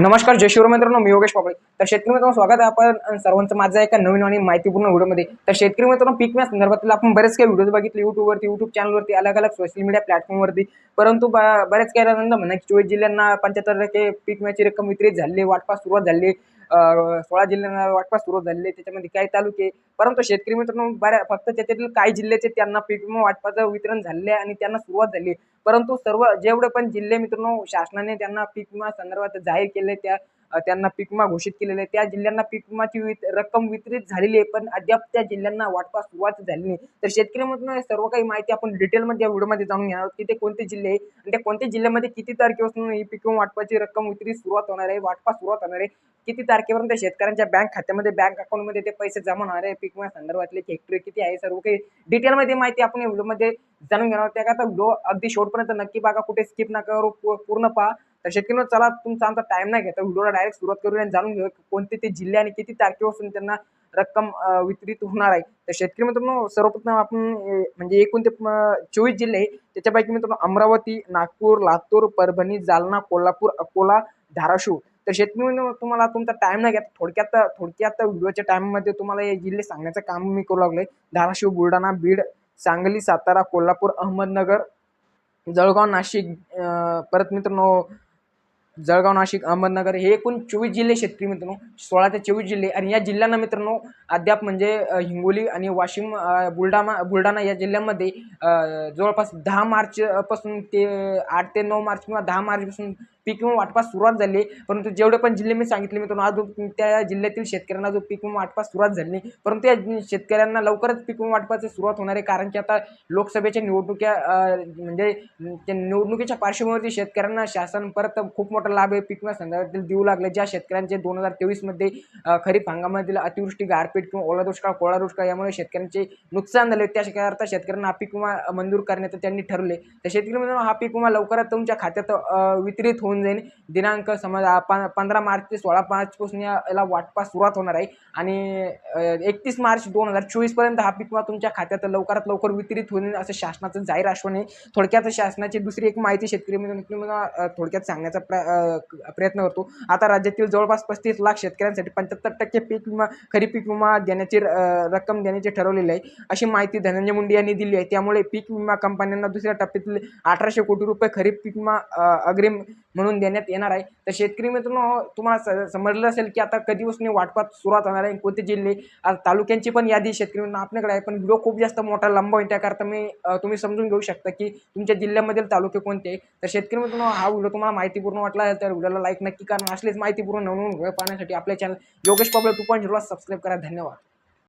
नमस्कार जय शिवराय मित्रांनो मी योगेश पापळे. तर शेतकरी मित्रांनो स्वागत आहे आपण सर्वांचं माझं एका नवीन आणि माहितीपूर्ण व्हिडिओमध्ये. तर शेतकरी मित्रांनो पीक विम्या संदर्भातील आपण बरेच काही व्हिडिओ बघितले युट्यूबवरती युट्यूब चॅनलवरती अलग अलग सोशल मीडिया प्लॅटफॉर्मवरती परंतु ब- बऱ्याच काही म्हणा की चोवीस जिल्ह्यांना पंच्याहत्तर टक्के पीक विम्याची रक्कम वितरित झाली वाटपास सुरुवात झाली. सोळा जिल्ह्यांना वाटपास सुरू झाली त्याच्यामध्ये काही तालुके परंतु शेतकरी मित्रांनो बऱ्या फक्त त्याच्यातील काही जिल्ह्याचे त्यांना पीक विमा वाटपाचं वितरण झाले आणि त्यांना सुरुवात झाली परंतु सर्व जेवढे पण जिल्हे मित्रांनो शासनाने त्यांना पीक विमा संदर्भात जाहीर केले त्या त्यांना पिकमा घोषित केलेले आहे. त्या जिल्ह्यांना पिकमाची विमाची वित रक्कम वितरित झालेली आहे पण अद्याप त्या जिल्ह्यांना वाटपास सुरुवात झाली नाही. तर शेतकऱ्यांमधून सर्व काही माहिती आपण डिटेलमध्ये या व्हिडिओमध्ये जाणून घेणार आहोत की ते कोणते जिल्हे आहे आणि त्या कोणत्या जिल्ह्यामध्ये किती तारखेपासून ही पीक वाटपाची रक्कम वितरित सुरुवात होणार आहे वाटपास सुरुवात होणार आहे किती तारखेपर्यंत शेतकऱ्यांच्या बँक खात्यामध्ये बँक अकाउंटमध्ये ते पैसे जमा होणार आहे पीक विमा संदर्भातले हेक्टरी किती आहे सर्व काही डिटेलमध्ये माहिती आपण या व्हिडिओमध्ये जाणून घेणार आहोत. त्याकरता व्हिडिओ अगदी शेवटपर्यंत नक्की बघा कुठे स्किप ना करू पूर्ण पहा. तर शेतकरी चला तुमचा आमचा टाइम नाही घेता व्हिडिओला डायरेक्ट सुरुवात करूया आणि जाणून घेऊया कोणते ते जिल्हे आणि किती तारखेपासून त्यांना रक्कम वितरित होणार आहे. तर शेतकरी मित्रांनो सर्वप्रथम आपण म्हणजे एकूण ते चोवीस जिल्हे आहे. त्याच्यापैकी मित्रांनो अमरावती नागपूर लातूर परभणी जालना कोल्हापूर अकोला धाराशिव. तर शेतकरी तुम्हाला तुमचा टाइम नाही घ्या थोडक्यात थोडक्यात व्हिडिओच्या टाइममध्ये तुम्हाला हे जिल्हे सांगण्याचं काम मी करू लागलोय. धाराशिव बुलढाणा बीड सांगली सातारा कोल्हापूर अहमदनगर जळगाव नाशिक परत मित्रांनो जळगाव नाशिक अहमदनगर हे एकूण चोवीस जिल्हे शेतकरी मित्रांनो सोळा ते चोवीस जिल्हे. आणि या जिल्ह्यांना मित्रांनो अद्याप म्हणजे हिंगोली आणि वाशिम बुलढाणा बुलढाणा या जिल्ह्यामध्ये जवळपास दहा मार्चपासून ते आठ ते नऊ मार्च किंवा दहा मार्चपासून पीक विमा वाटपास सुरुवात झाली. आहे. परंतु जेवढे पण जिल्हे मी सांगितले मित्रांनो अजून त्या जिल्ह्यातील शेतकऱ्यांना जो पीक विमा वाटपास सुरुवात झाली. नाही परंतु या शेतकऱ्यांना लवकरच पीक विमा वाटपाची सुरुवात होणार आहे. कारण की आता लोकसभेच्या निवडणुक्या म्हणजे त्या निवडणुकीच्या पार्श्वभूमीवरती शेतकऱ्यांना शासन परत खूप मोठा लाभ आहे. पीक विमा संदर्भातील देऊ लागले. ज्या शेतकऱ्यांचे दोन हजार तेवीसमध्ये खरीप हंगामातील अतिवृष्टी गारपीट किंवा ओला दुष्काळ कोळा दुष्काळ यामुळे शेतकऱ्यांचे नुकसान झाले. त्या शेतकऱ्याकरता शेतकऱ्यांना हा पीक विमा मंजूर करण्याचं त्यांनी ठरवले. तर शेतकरी मित्रांनो हा पीक विमा लवकरात तुमच्या खात्यात वितरित होऊन जाईल दिनांक समज पंधरा मार्च ते सोळा मार्चपासून याला वाटपास सुरुवात होणार आहे. आणि एकतीस मार्च दोन हजार चोवीसपर्यंत हा पीक विमा तुमच्या खात्यात लवकरात लवकर वितरित होईल असं शासनाचं जाहीर आश्वासन आहे. थोडक्यात शासनाची दुसरी एक माहिती शेतकरी म्हणून मला, थोडक्यात सांगण्याचा प्र प्रयत्न करतो. आता राज्यातील जवळपास पस्तीस लाख शेतकऱ्यांसाठी पंच्याहत्तर टक्के पीक विमा खरीप पीक विमा देण्याची रक्कम देण्याचे ठरवलेले आहे. अशी माहिती धनंजय मुंडे यांनी दिली आहे. त्यामुळे पीक विमा कंपन्यांना दुसऱ्या टप्प्यातील अठराशे कोटी रुपये खरीप पीक विमा अग्रिम म्हणून देण्यात येणार आहे. तर शेतकरी मित्रांनो तुम्हाला स- समजलं असेल की आता कधीपासून वाटपात सुरुवात होणार आहे. कोणते जिल्हे तालुक्यांची पण यादी शेतकरी मित्रांनो आपल्याकडे आहे. पण व्हिडिओ खूप जास्त मोठा लंब होईल. त्याकरता मी तुम्ही समजून घेऊ शकता की तुमच्या जिल्ह्यामधील तालुके कोणते आहे. तर शेतकरी मित्रांनो हा व्हिडिओ तुम्हाला माहितीपूर्ण वाटला तर व्हिडिओला लाईक नक्की कारण असलेच माहितीपूर्ण नवीन व्हिडिओ पाहण्यासाठी आपल्या channel Yogesh Pabale two point झिरोला subscribe करा. धन्यवाद.